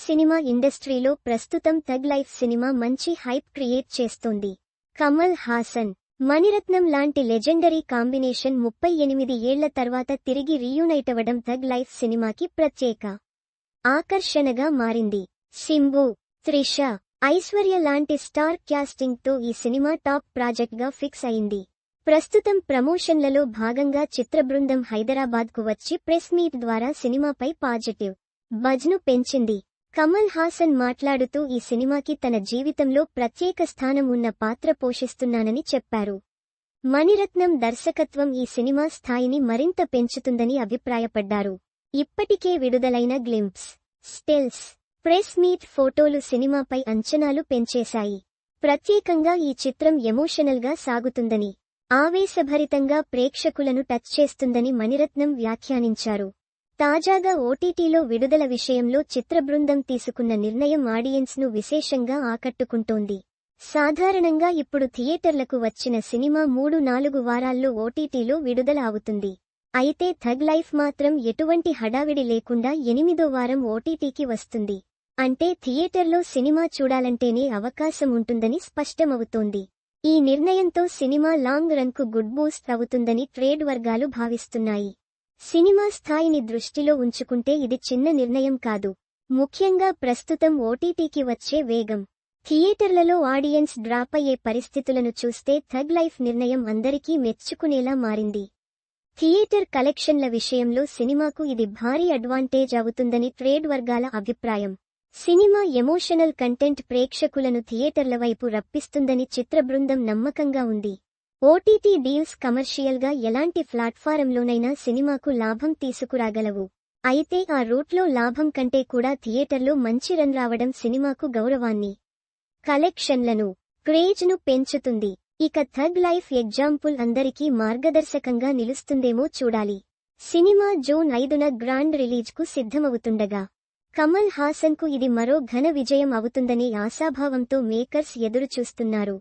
Cinema ఇండస్ట్రీలో ప్రస్తుతం tug life cinema మంచి హైప్ క్రియేట్ చేస్తోంది. కమల్ హాసన్ మణిరత్నం లాంటి లెజెండరీ కాంబినేషన్ ముప్పై ఎనిమిది ఏళ్ళ తర్వాత తిరిగి రీయూనైట్ అవ్వడం థగ్ లైఫ్ సినిమాకి ప్రత్యేక ఆకర్షణగా మారింది. సింబు త్రిష ఐశ్వర్య లాంటి స్టార్ క్యాస్టింగ్తో ఈ సినిమా టాప్ ప్రాజెక్ట్గా ఫిక్స్ అయింది. ప్రస్తుతం ప్రమోషన్లలో భాగంగా చిత్రబృందం హైదరాబాద్కు వచ్చి ప్రెస్ మీట్ ద్వారా సినిమాపై పాజిటివ్ బజ్ను పెంచింది. కమల్ హాసన్ మాట్లాడుతూ ఈ సినిమాకి తన జీవితంలో ప్రత్యేక స్థానం ఉన్న పాత్ర పోషిస్తున్నానని చెప్పారు. మణిరత్నం దర్శకత్వం ఈ సినిమా స్థాయిని మరింత పెంచుతుందని అభిప్రాయపడ్డారు. ఇప్పటికే విడుదలైన గ్లింప్స్ స్టిల్స్ ప్రెస్ మీట్ ఫోటోలు సినిమాపై అంచనాలు పెంచేశాయి. ప్రత్యేకంగా ఈ చిత్రం ఎమోషనల్గా సాగుతుందని ఆవేశభరితంగా ప్రేక్షకులను టచ్ చేస్తుందని మణిరత్నం వ్యాఖ్యానించారు. తాజాగా ఓటీటీలో విడుదల విషయంలో చిత్రబృందం తీసుకున్న నిర్ణయం ఆడియన్స్ను విశేషంగా ఆకట్టుకుంటోంది. సాధారణంగా ఇప్పుడు థియేటర్లకు వచ్చిన సినిమా మూడు నాలుగు వారాల్లో ఓటీటీలో విడుదల అవుతుంది. అయితే థగ్ లైఫ్ మాత్రం ఎటువంటి హడావిడి లేకుండా ఎనిమిదో వారం ఓటీటీకి వస్తుంది. అంటే థియేటర్లో సినిమా చూడాలంటేనే అవకాశం ఉంటుందని స్పష్టమవుతోంది. ఈ నిర్ణయంతో సినిమా లాంగ్ రన్కు గుడ్ బూస్ట్ అవుతుందని ట్రేడ్ వర్గాలు భావిస్తున్నాయి. సినిమా స్థాయిని దృష్టిలో ఉంచుకుంటే ఇది చిన్న నిర్ణయం కాదు. ముఖ్యంగా ప్రస్తుతం ఓటీటీకి వచ్చే వేగం. థియేటర్లలో ఆడియన్స్ డ్రాప్ అయ్యే పరిస్థితులను చూస్తే థగ్ లైఫ్ నిర్ణయం అందరికీ మెచ్చుకునేలా మారింది. థియేటర్ కలెక్షన్ల విషయంలో సినిమాకు ఇది భారీ అడ్వాంటేజ్ అవుతుందని ట్రేడ్ వర్గాల అభిప్రాయం. సినిమా ఎమోషనల్ కంటెంట్ ప్రేక్షకులను థియేటర్ల వైపు రప్పిస్తుందని చిత్రబృందం నమ్మకంగా ఉంది. ఓటీటీ డీల్స్ కమర్షియల్గా ఎలాంటి ప్లాట్ఫారంలోనైనా సినిమాకు లాభం తీసుకురాగలవు. అయితే ఆ రూట్లో లాభం కంటే కూడా థియేటర్లో మంచి రన్ రావడం సినిమాకు గౌరవాన్ని కలెక్షన్లను క్రేజ్ను పెంచుతుంది. ఇక థగ్ లైఫ్ ఎగ్జాంపుల్ అందరికీ మార్గదర్శకంగా నిలుస్తుందేమో చూడాలి. సినిమా జూన్ ఐదున గ్రాండ్ రిలీజ్కు సిద్ధమవుతుండగా కమల్ హాసన్కు ఇది మరో ఘన విజయం అవుతుందనే ఆశాభావంతో మేకర్స్ ఎదురుచూస్తున్నారు.